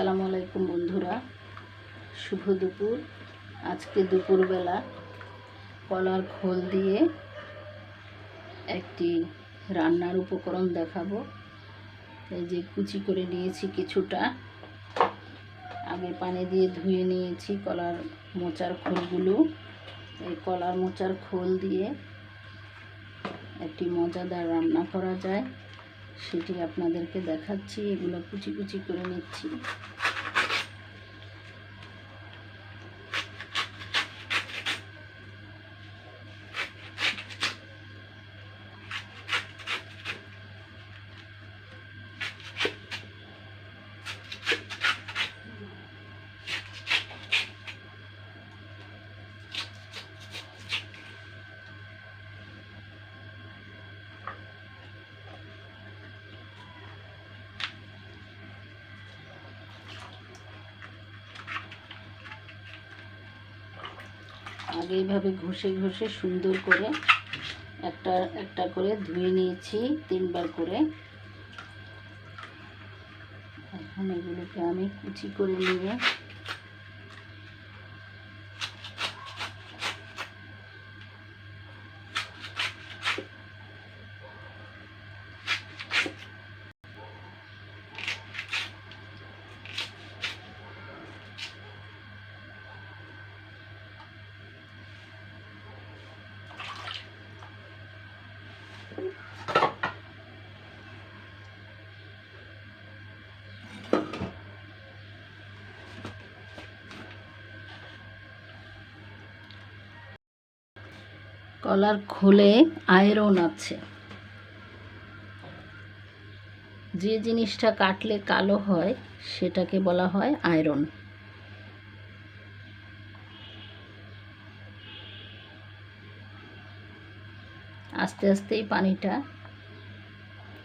আসসালামু আলাইকুম বন্ধুরা। শুভ দুপুর। আজকে দুপুরবেলা কলার খোল দিয়ে একটি রান্নার উপকরণ দেখাবো। এই যে কুচি করে নিয়েছি কিছুটা। আগে পানি দিয়ে ধুয়ে নিয়েছি কলার মোচার খোলগুলো। এই কলার মোচার খোল দিয়ে একটি মজাদার রান্না করা যায়। সেটি আপনাদেরকে দেখাচ্ছি এগুলো কুচি কুচি করে নিচ্ছি। আগে এইভাবে ঘষে ঘষে সুন্দর করে একটা একটা করে ধুয়ে নিয়েছি, তিনবার করে। এখন এগুলোকে আমি কুচি করে নিয়ে কলার খোলে আয়রন আছে। যে জিনিসটা কাটলে কালো হয়, সেটাকে বলা হয় আয়রন। আস্তে আস্তে এই পানিটা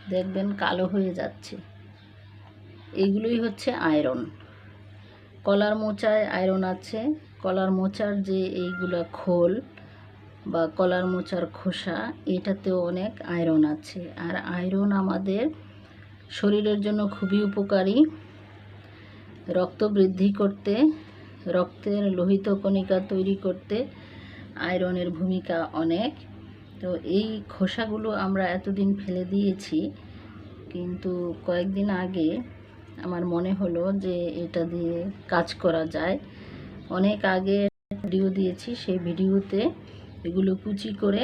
দেখবেন কালো হয়ে যাচ্ছে। এগুলোই হচ্ছে আয়রন। কলার মোচায় আয়রন আছে। কলার মোচার যে এইগুলো খোল বা কলার মোচার খোসা, এটাতেও অনেক আয়রন আছে। আর আয়রন আমাদের শরীরের জন্য খুবই উপকারী। রক্ত বৃদ্ধি করতে, রক্তের লোহিত কণিকা তৈরি করতে আয়রনের ভূমিকা অনেক। তো এই খোসাগুলো আমরা এতদিন ফেলে দিয়েছি, কিন্তু কয়েকদিন আগে আমার মনে হলো যে এটা দিয়ে কাজ করা যায়। অনেক আগে ভিডিও দিয়েছি, সেই ভিডিওতে এগুলো কুচি করে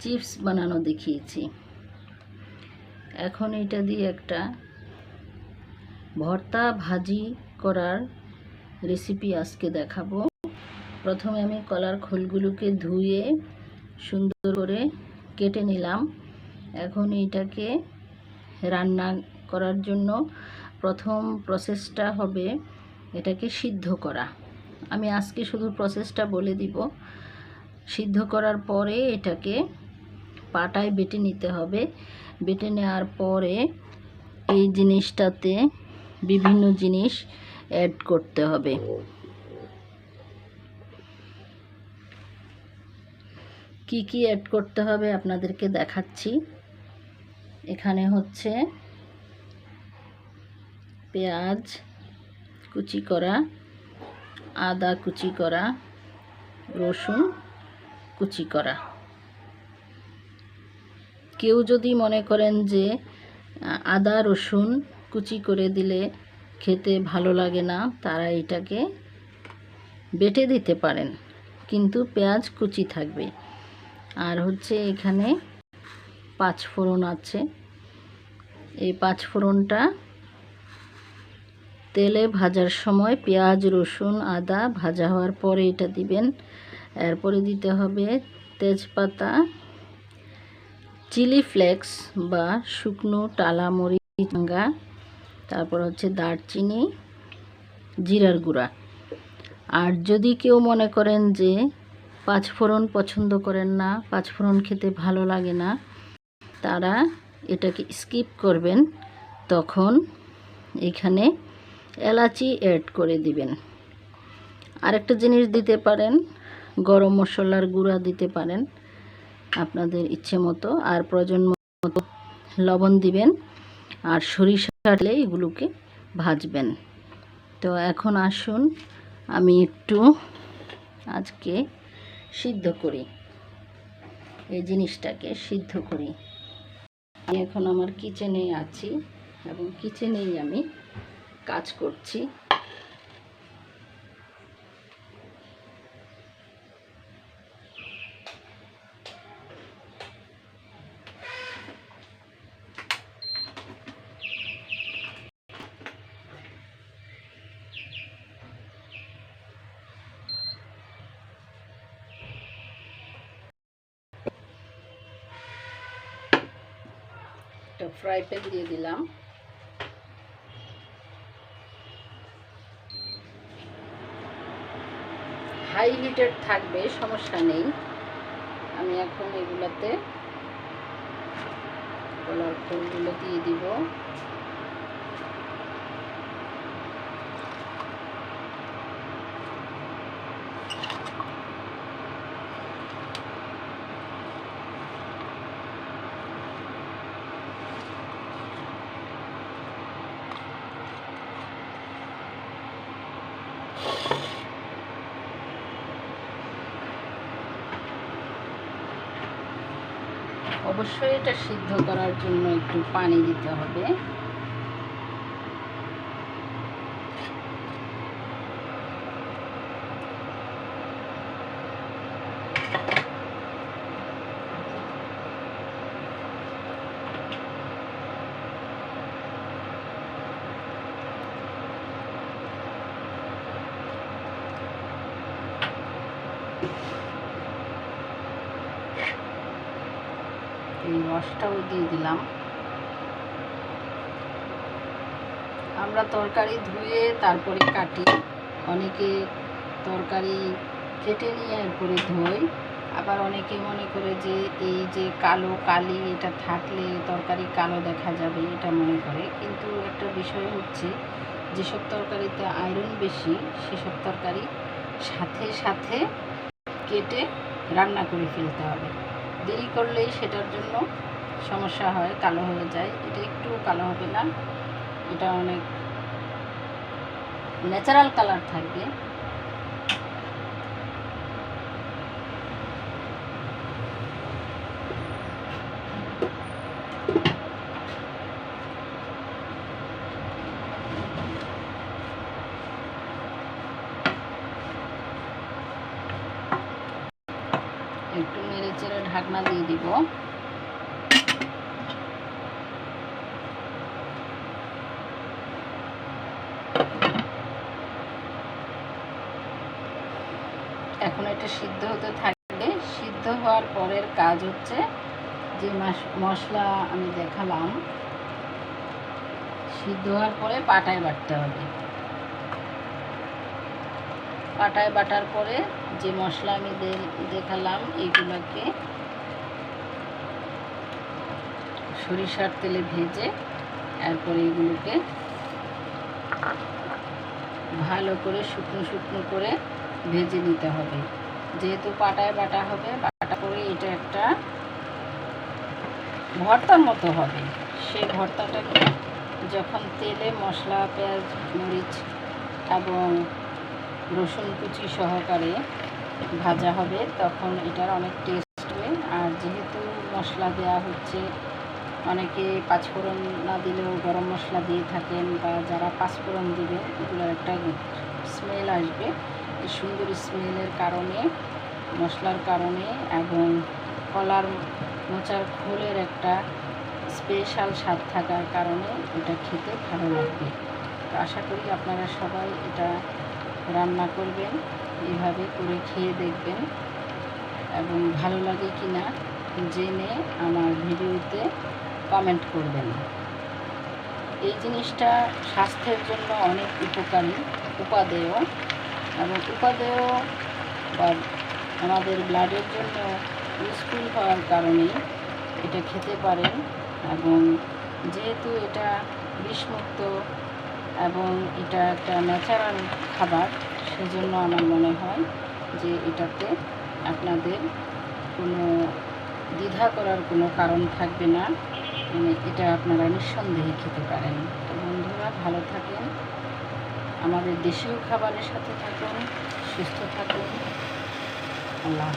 চিপস বানানো দেখিয়েছি। এখন এটা দিয়ে একটা ভর্তা ভাজি করার রেসিপি আজকে দেখাবো। প্রথমে আমি কলার খোলগুলোকে ধুয়ে সুন্দর করে কেটে নিলাম। এখন এটাকে রান্না করার জন্য প্রথম প্রসেসটা হবে এটাকে সিদ্ধ করা। আমি আজকে শুধু প্রসেসটা বলে দিব। সিদ্ধ করার পরে এটাকে পাটায় বেটে নিতে হবে। বেটে নেওয়ার পরে এই জিনিসটাতে বিভিন্ন জিনিস অ্যাড করতে হবে। কি কি অ্যাড করতে হবে আপনাদেরকে দেখাচ্ছি। এখানে হচ্ছে পেঁয়াজ কুচি করা, আদা কুচি করা, রসুন কুচি করা। কেউ যদি মনে করেন যে, আদা, রসুন কুচি করে দিলে খেতে ভালো লাগে না, তারা এটাকে বেটে দিতে পারেন। কিন্তু পেঁয়াজ কুচি থাকবে। আর হচ্ছে এখানে পাঁচ ফোড়ন আছে। এই পাঁচ ফোড়নটা তেলে ভাজার সময় পেঁয়াজ, রসুন, আদা ভাজা হওয়ার পরে এটা দিবেন। এরপরে দিতে হবে তেজপাতা, চিলি ফ্লেক্স বা শুকনো টালা মরিচ ভাঙ্গা তারপর হচ্ছে দারচিনি, জিরার গুঁড়া। আর যদি কেউ মনে করেন যে পাঁচফোড়ন পছন্দ করেন না পাঁচফোড়ন খেতে ভালো লাগে না, তারা এটাকে স্কিপ করবেন, তখন এখানে এলাচি অ্যাড করে দিবেন। আরেকটা জিনিস দিতে পারেন গরম মশলার গুঁড়া দিতে পারেন আপনাদের ইচ্ছে মতো। আর প্রয়োজন মতো লবণ দিবেন আর সরিষা এগুলোকে ভাজবেন। তো এখন আসুন আমি একটু আজকে সিদ্ধ করি। এই জিনিসটাকে সিদ্ধ করি। আমি এখন আমার কিচেনে আছি এবং কিচেনেই আমি কাজ করছি। একটা ফ্রাই প্যান দিয়ে দিলাম। হাই হিটেড থাকবে, সমস্যা নেই। আমি এখন এগুলাতে কলার ফুলগুলো দিয়ে দিব। অবশ্যই এটা সিদ্ধ করার জন্য একটু পানি দিতে হবে। রসটাও দিয়ে দিলাম। আমরা তরকারি ধুয়ে তারপরে কাটি। অনেকে তরকারি কেটে নিয়ে এরপরে ধোয় আবার অনেকে মনে করে যে এই যে কালো কালি এটা থাকলে তরকারি কালো দেখা যাবে এটা মনে করে। কিন্তু একটা বিষয় হচ্ছে, যেসব তরকারিতে আয়রন বেশি, সেসব তরকারি সাথে সাথে কেটে রান্না করে ফেলতে হবে। দেরি করলেই সেটার জন্য সমস্যা হয়, কালো হয়ে যায়। এটা একটু কালো হবে না। এটা অনেক ন্যাচারাল কালার থাকবে। ঢাকনা দিয়ে দিব। এখন এটা সিদ্ধ হতে থাকবে। সিদ্ধ হওয়ার পরের কাজ হচ্ছে যে মশলা আমি দেখালাম। সিদ্ধ হওয়ার পরে পাটায় বাটতে হবে। পাটায় বাটার পরে যে মশলা আমি দেখালাম এইগুলোকে সরিষার তেলে ভেজে এরপরে এগুলোকে ভালো করে শুকনো শুকনো করে ভেজে নিতে হবে। যেহেতু পাটায় বাটা হবে, বাটা করে এটা একটা ভর্তার মতো হবে। সেই ভর্তাটাকে যখন তেলে মশলা, পেঁয়াজ, মরিচ এবং রসুন কুচি সহকারে ভাজা হবে, তখন এটার অনেক টেস্ট হবে। আর যেহেতু মশলা দেওয়া হচ্ছে অনেকে পাঁচফোড়ন না দিলেও গরম মশলা দিয়ে থাকেন বা যারা পাঁচফোড়ন দেবেন এগুলোর একটা স্মেল আসবে। এই সুন্দর স্মেলের কারণে, মশলার কারণে এবং কলার মোচার খোলের একটা স্পেশাল স্বাদ থাকার কারণে এটা খেতে ভালো লাগবে। তো আশা করি আপনারা সবাই এটা রান্না করবেন, এভাবে করে খেয়ে দেখবেন এবং ভালো লাগে কি না জেনে আমার ভিডিওতে কমেন্ট করবেন। এই জিনিসটা স্বাস্থ্যের জন্য অনেক উপকারী, উপাদেয় এবং উপাদেয় বা আমাদের ব্লাডের জন্য ইউজফুল হওয়ার কারণে এটা খেতে পারেন এবং যেহেতু এটা বিষমুক্ত এবং এটা একটা ন্যাচারাল খাবার, সেজন্য আমার মনে হয় যে এটাতে আপনাদের কোনো দ্বিধা করার কোনো কারণ থাকবে না। মানে এটা আপনারা নিঃসন্দেহে খেতে পারেন। তো বন্ধুরা, ভালো থাকেন। আমাদের দেশীয় খাবারের সাথে থাকুন, সুস্থ থাকুন। আল্লাহ